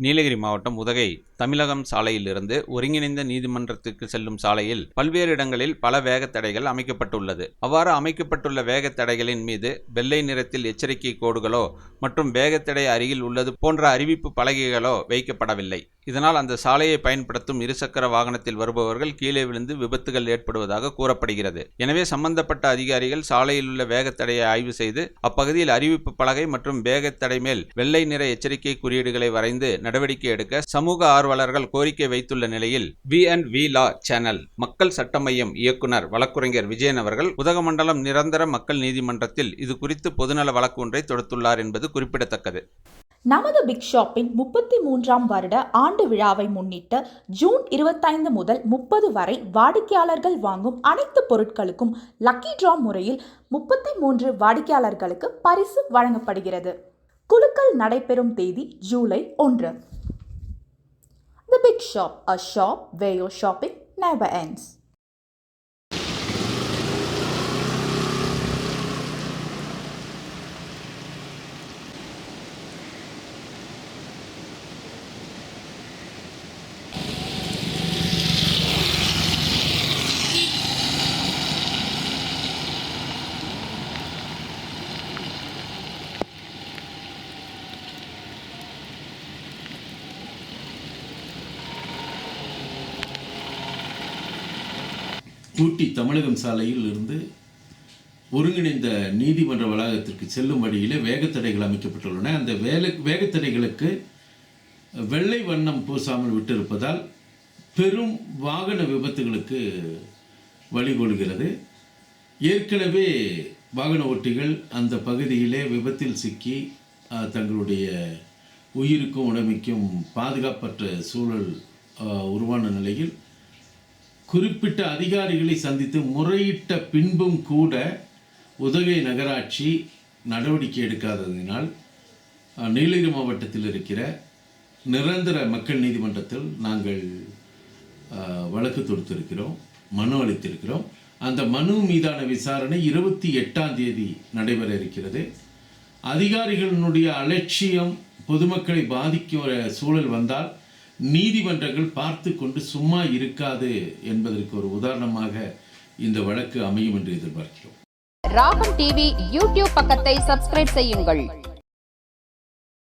நீலகிரி மாவட்டம் உதகை தமிழகம் சாலையிலிருந்து ஒருங்கிணைந்த நீதிமன்றத்திற்கு செல்லும் சாலையில் பல்வேறு இடங்களில் பல வேக தடைகள் அமைக்கப்பட்டுள்ளது. அவ்வாறு அமைக்கப்பட்டுள்ள வேக தடைகளின் மீது வெள்ளை நிறத்தில் எச்சரிக்கை கோடுகளோ மற்றும் வேகத்தடை அருகில் உள்ளது போன்ற அறிவிப்பு பலகைகளோ வைக்கப்படவில்லை. இதனால் அந்த சாலையை பயன்படுத்தும் இருசக்கர வாகனத்தில் வருபவர்கள் கீழே விழுந்து விபத்துகள் ஏற்படுவதாக கூறப்படுகிறது. எனவே சம்பந்தப்பட்ட அதிகாரிகள் சாலையில் உள்ள வேகத்தடையை ஆய்வு செய்து அப்பகுதியில் அறிவிப்பு பலகை மற்றும் வேகத்தடை மேல் வெள்ளை நிற எச்சரிக்கை குறியீடுகளை வரைந்து நடவடிக்கை எடுக்க சமூக ஆதரவாளர்கள் கோரிக்கை வைத்துள்ள நிலையில் V and V law channel மக்கள் சட்ட மையம் இயக்குனர் வழக்குரைஞர் விஜயன் அவர்கள் உதகமண்டலம் நிரந்தர மக்கள் நீதிமன்றத்தில் இது குறித்து பொதுநல வழக்கு ஒன்றை தொடுத்துள்ளார் என்பது குறிப்பிடத்தக்கது. நமது பிக் ஷாப்பின் முப்பத்தி மூன்றாம் வருட ஆண்டு விழாவை முன்னிட்டு ஜூன் இருபத்தைந்து முதல் முப்பது வரை வாடிக்கையாளர்கள் வாங்கும் அனைத்து பொருட்களுக்கும் லக்கி டிரா முறையில் முப்பத்தி மூன்று வாடிக்கையாளர்களுக்கு பரிசு வழங்கப்படுகிறது. குலுக்கல் நடைபெறும் தேதி ஜூலை ஒன்று. shop, a shop where your shopping never ends. ஊட்டி தமிழகம் சாலையில் இருந்து ஒருங்கிணைந்த நீதிமன்ற வளாகத்திற்கு செல்லும் வழியிலே வேகத்தடைகள் அமைக்கப்பட்டுள்ளன. அந்த வேலை வேகத்தடைகளுக்கு வெள்ளை வண்ணம் பூசாமல் விட்டிருப்பதால் பெரும் வாகன விபத்துகளுக்கு வழிகொள்கிறது ஏற்கனவே வாகன ஓட்டிகள் அந்த பகுதியிலே விபத்தில் சிக்கி தங்களுடைய உயிருக்கும் உடமைக்கும் பாதுகாப்பற்ற சூழல் உருவான நிலையில் குறிப்பிட்ட அதிகாரிகளை சந்தித்து முறையிட்ட பின்பும் கூட உதகை நகராட்சி நடவடிக்கை எடுக்காததினால் நீலகிரி மாவட்டத்தில் இருக்கிற நிரந்தர மக்கள் நீதிமன்றத்தில் நாங்கள் வழக்கு தொடுத்திருக்கிறோம் மனு அளித்திருக்கிறோம். அந்த மனு மீதான விசாரணை இருபத்தி எட்டாம் தேதி நடைபெற இருக்கிறது. அதிகாரிகளினுடைய அலட்சியம் பொதுமக்களை பாதிக்கிற சூழல் வந்தால் நீதிமன்றங்கள் பார்த்து கொண்டு சும்மா இருக்காது என்பதற்கு ஒரு உதாரணமாக இந்த வழக்கு அமையும் என்று எதிர்பார்க்கிறோம். ராகம் டிவி யூடியூப் பக்கத்தை சப்ஸ்கிரைப் செய்யுங்கள்.